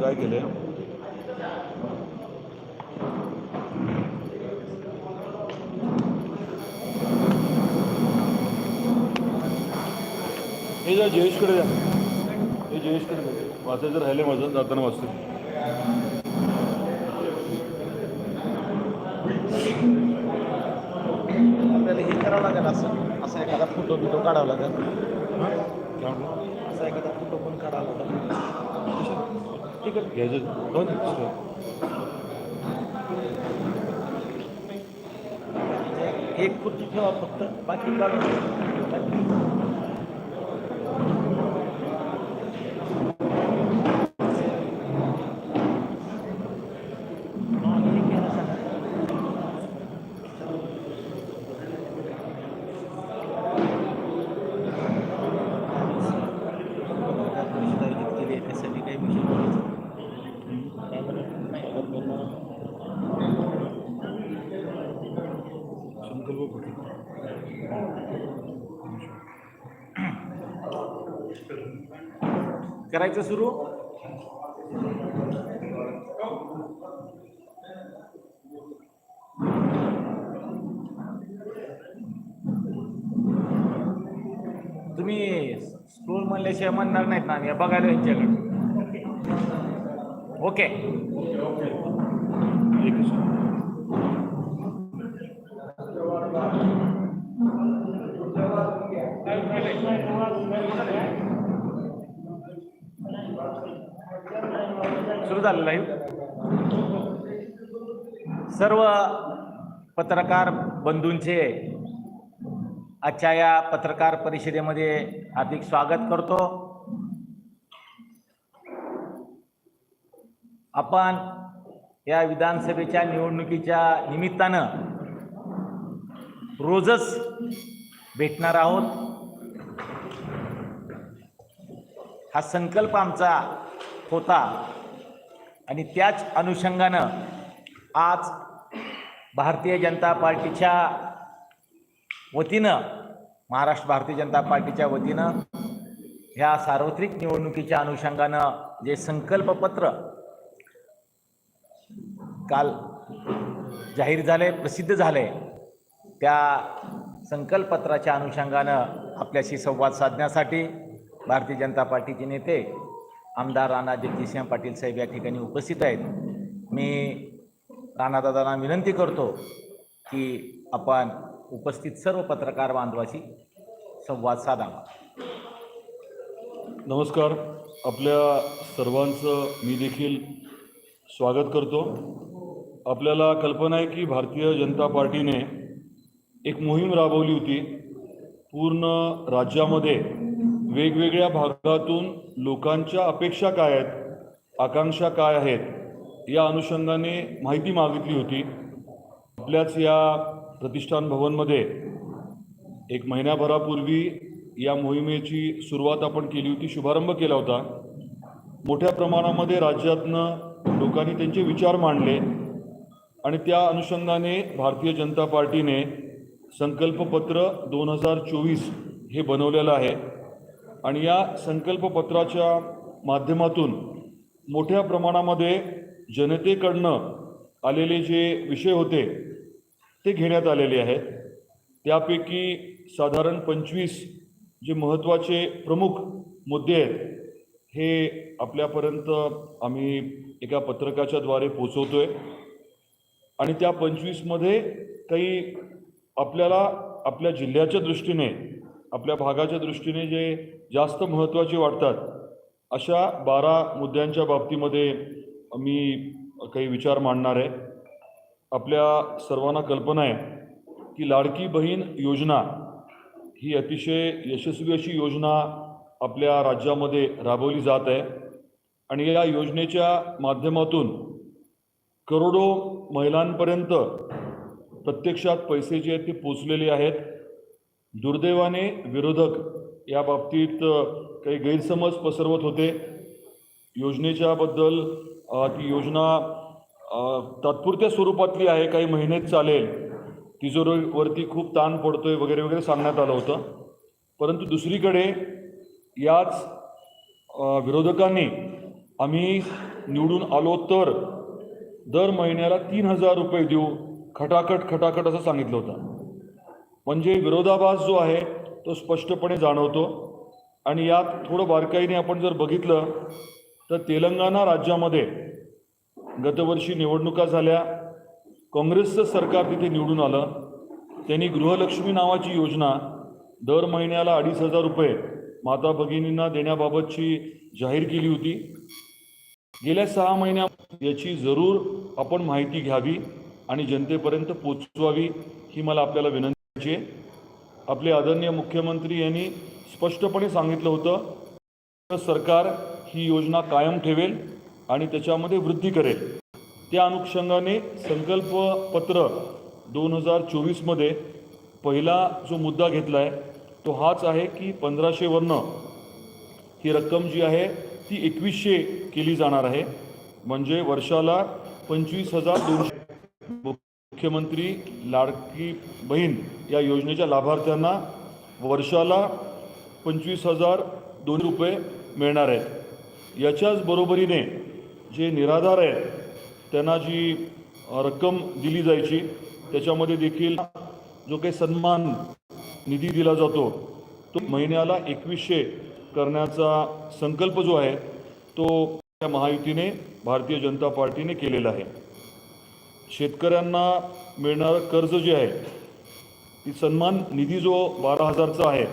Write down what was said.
काय केलंय? हे जर जयेशकडे द्या हे जयेशकडे द्या वाचायचं राहिले माझं जाताना वाचतो. आपल्याला हे करावं लागेल असं असा एखादा फोटो बिटो काढावा लागेल? असा एखादा फोटो पण काढावा लागेल. ठीक आहे घ्यायचं हो ना सर. म्हणजे एक खुर्ची ठेवा फक्त बाकी काढून त्यासाठी काही विषय संकल्प कुठे करायचं सुरू? तुम्ही स्क्रोल म्हणल्याशिवाय म्हणणार नाहीत ना आम्ही बघायला यांच्याकडे. ओके ओके सुरू झालं लाईव्ह सर्व पत्रकार बंधूंचे आजच्या या पत्रकार परिषदेमध्ये हार्दिक स्वागत करतो. आपण या विधानसभेच्या निवडणुकीच्या निमित्तानं रोजच भेटणार आहोत. हा संकल्प आमचा होता. आणि त्याच अनुषंगानं आज भारतीय जनता पार्टीच्या वतीनं महाराष्ट्र भारतीय जनता पार्टीच्या वतीनं ह्या सार्वत्रिक निवडणुकीच्या अनुषंगानं जे संकल्पपत्र काल जाहीर झाले प्रसिद्ध झाले त्या संकल्पपत्राच्या अनुषंगानं आपल्याशी संवाद साधण्यासाठी भारतीय जनता पार्टीचे नेते आमदार राणा जगजितसिंह पाटील साहेब या ठिकाणी उपस्थित आहेत. मी राणादादांना विनंती करतो की आपण उपस्थित सर्व पत्रकार बांधवाशी संवाद साधावा. नमस्कार. आपल्या सर्वांचं मी देखील स्वागत करतो. आपल्याला कल्पना आहे की भारतीय जनता पार्टीने एक मोहीम राबवली होती. पूर्ण राज्यामध्ये वेगवेगळ्या भागातून लोकांच्या अपेक्षा काय आहेत आकांक्षा काय आहेत या अनुषंगाने माहिती मागितली होती. आपल्याच या प्रतिष्ठान भवनमध्ये एक महिन्याभरापूर्वी या मोहिमेची सुरुवात आपण केली होती शुभारंभ केला होता. मोठ्या प्रमाणामध्ये राज्यातनं लोकांनी त्यांचे विचार मांडले आणि त्या अनुषंगाने भारतीय जनता पार्टीने संकल्पपत्र दोन हजार चोवीस हे बनवलेलं आहे. आणि या संकल्पपत्राच्या माध्यमातून मोठ्या प्रमाणामध्ये जनतेकडनं आलेले जे विषय होते ते घेण्यात आलेले आहेत. त्यापैकी साधारण पंचवीस जे महत्त्वाचे प्रमुख मुद्दे आहेत हे आपल्यापर्यंत आम्ही एका पत्रकाच्याद्वारे आहे आणि त्या पंचवीसमध्ये काही आपल्याला आपल्या जिल्ह्याच्या दृष्टीने आपल्या भागाच्या दृष्टीने जे जास्त महत्त्वाचे वाटतात अशा बारा मुद्द्यांच्या बाबतीमध्ये मी काही विचार मांडणार आहे. आपल्या सर्वांना कल्पना आहे की लाडकी बहीण योजना ही अतिशय यशस्वी अशी योजना आपल्या राज्यामध्ये राबवली जात आहे आणि या योजनेच्या माध्यमातून करोडो महिलांपर्यंत प्रत्यक्षात पैसे जे आहेत ते पोचलेले आहेत. दुर्दैवाने विरोधक या बाबतीत काही गैरसमज पसरवत होते. योजनेच्याबद्दल ती योजना तात्पुरत्या स्वरूपातली आहे काही महिनेच चालेल. तिजोरीवरती खूप ताण पडतोय वगैरे वगैरे सांगण्यात आलं होतं. परंतु दुसरीकडे याच विरोधकांनी आम्ही निवडून आलो तर दर महिन्याला तीन हजार रुपये देऊ. खटाखट खटाखट असं सांगितलं होतं. म्हणजे विरोधाभास जो आहे तो स्पष्टपणे जाणवतो. आणि यात थोडं बारकाईने आपण जर बघितलं तर तेलंगणा राज्यामध्ये गतवर्षी निवडणुका झाल्या. काँग्रेसचं सरकार तिथे निवडून आलं. त्यांनी गृहलक्ष्मी नावाची योजना दर महिन्याला अडीच हजार रुपये माता भगिनींना देण्याबाबतची जाहीर केली होती. गेल्या सहा महिन्या याची जरूर आपण माहिती घ्यावी आणि जनतेपर्यंत पोचवावी ही मला आपल्याला विनंती जे आपले आदरणीय मुख्यमंत्री यांनी स्पष्टपणे सांगितलं होतं सरकार ही योजना कायम ठेवेल आणि त्याच्यामध्ये वृद्धी करेल. त्या अनुषंगाने संकल्पपत्र दोन हजार चोवीसमध्ये पहिला जो मुद्दा घेतला आहे तो हाच आहे की पंधराशेवरनं ही रक्कम जी आहे ती एकवीसशे केली जाणार आहे. म्हणजे वर्षाला पंचवीस हजार दोनशे मुख्यमंत्री लाडकी बहीण या योजनेच्या लाभार्थ्यांना वर्षाला पंचवीस हजार दोन रुपये मिळणार आहेत. याच्याच बरोबरीने जे निराधार आहेत त्यांना जी रक्कम दिली जायची त्याच्यामध्ये देखील जो काही सन्मान निधी दिला जातो तो महिन्याला एकवीसशे करण्याचा संकल्प जो आहे तो त्या महायुतीने भारतीय जनता पार्टीने केलेला आहे. शेतकऱ्यांना मिळणारं कर्ज जे आहे ती सन्मान निधी जो बारा हजारचा आहे